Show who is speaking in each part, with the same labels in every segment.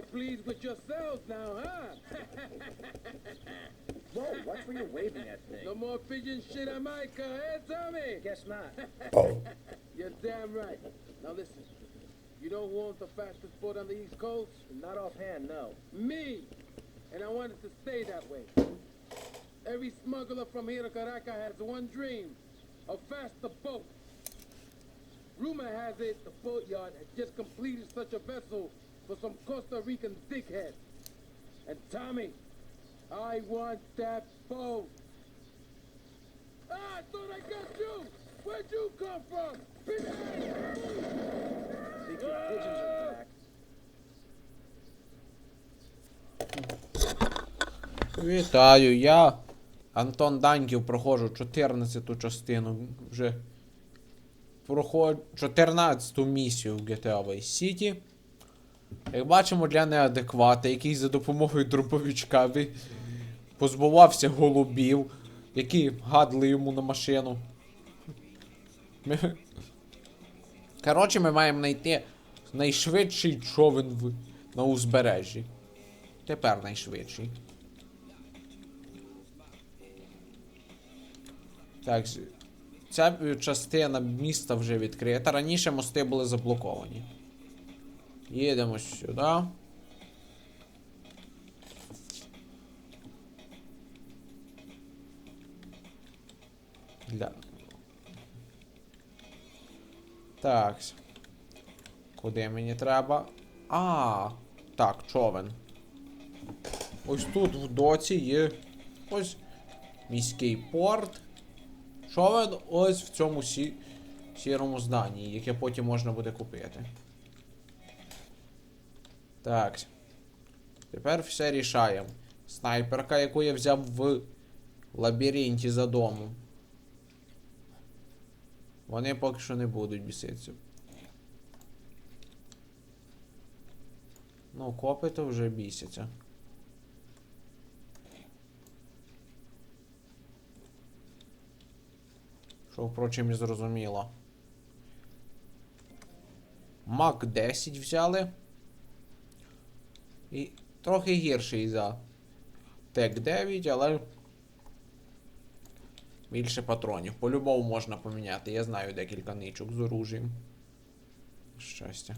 Speaker 1: all pleased with yourselves now, huh?
Speaker 2: Whoa, watch where you're waving at thing.
Speaker 1: no more pigeon shit on my car, eh, Tommy?
Speaker 2: Guess not.
Speaker 1: You're damn right. Now listen, you don't want the fastest boat on the East Coast?
Speaker 2: Not offhand, no.
Speaker 1: Me. And I want it to stay that way. Every smuggler from here to Caracas has one dream, a faster boat. Rumor has it the boatyard has just completed such a vessel for some Costa Rican dickhead. And Tommy, I want that boat. Ah, I thought I got you. Where'd you come from? Pigeon!
Speaker 2: Secret pigeons are back.
Speaker 3: Вітаю, я Антон Даньків проходжу 14 частину. Вже проходжу 14 місію в GTA Vice City. Як бачимо, для неадеквата, який за допомогою дробовичка позбувався голубів, які гадли йому на машину. Коротше, ми маємо знайти найшвидший човен в... на узбережжі. Тепер найшвидший. Так, ця частина міста вже відкрита. Раніше мости були заблоковані. Їдемо сюди. Для... Так. Куди мені треба? А, так, човен. Ось тут в доці є ось міський порт. Човен ось в цьому сі... сірому зданні, яке потім можна буде купити. Так. Тепер все рішаємо. Снайперка, яку я взяв в лабіринті за домом. Вони поки що не будуть біситися. Ну, копи то вже бісяться. Що, впрочем, і зрозуміло. Мак 10 взяли. І трохи гірший за Тек 9, але. Більше патронів. По-любому можна поміняти. Я знаю декілька ничок з оружієм. Щастя.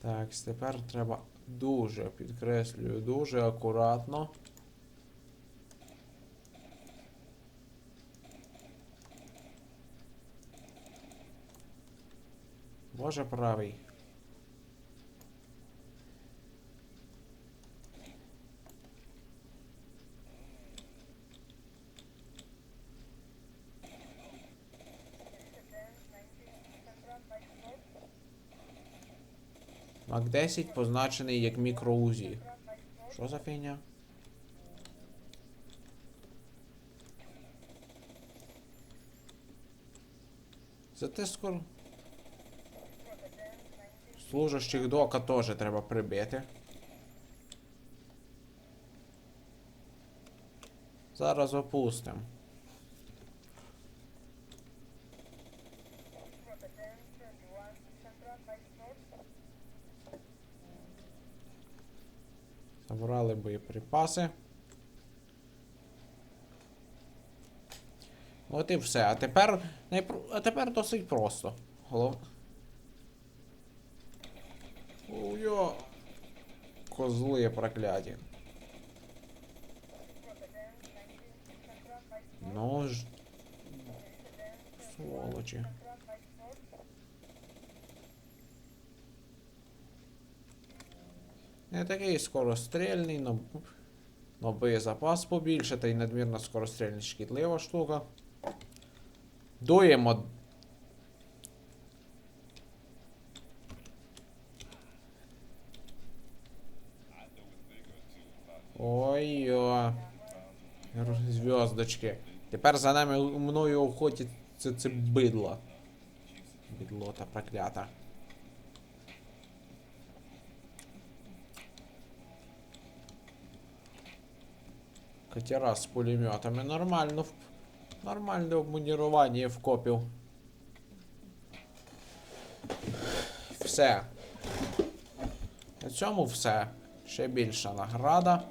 Speaker 3: Так, тепер треба дуже підкреслюю, дуже акуратно. Боже правий. Мак 10 позначений як мікроузі. Що за фігня? Зате скоро. Служащих дока теж треба прибити. Зараз опустимо. Забрали боєприпаси. От і все. А тепер. А тепер досить просто. Голов... Уйо. Козли прокляті. Ну ж. Сволочі. Не такий скорострільний, но, но боєзапас побільше, та й надмірна скорострільність шкідлива штука. Дуємо. Зв'язочки. Тепер за нами мною охотять це, це бидло. Бідлота проклята. Катера з пулеметами нормально. Нормальне обмунірування в копів. Все. На цьому все. Ще більша награда.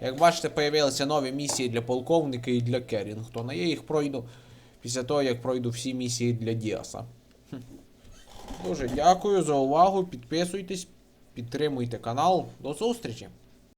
Speaker 3: Як бачите, появилися нові місії для полковника і для Керрінгтона. Я їх пройду після того, як пройду всі місії для Діаса. Дуже дякую за увагу. Підписуйтесь, підтримуйте канал. До зустрічі!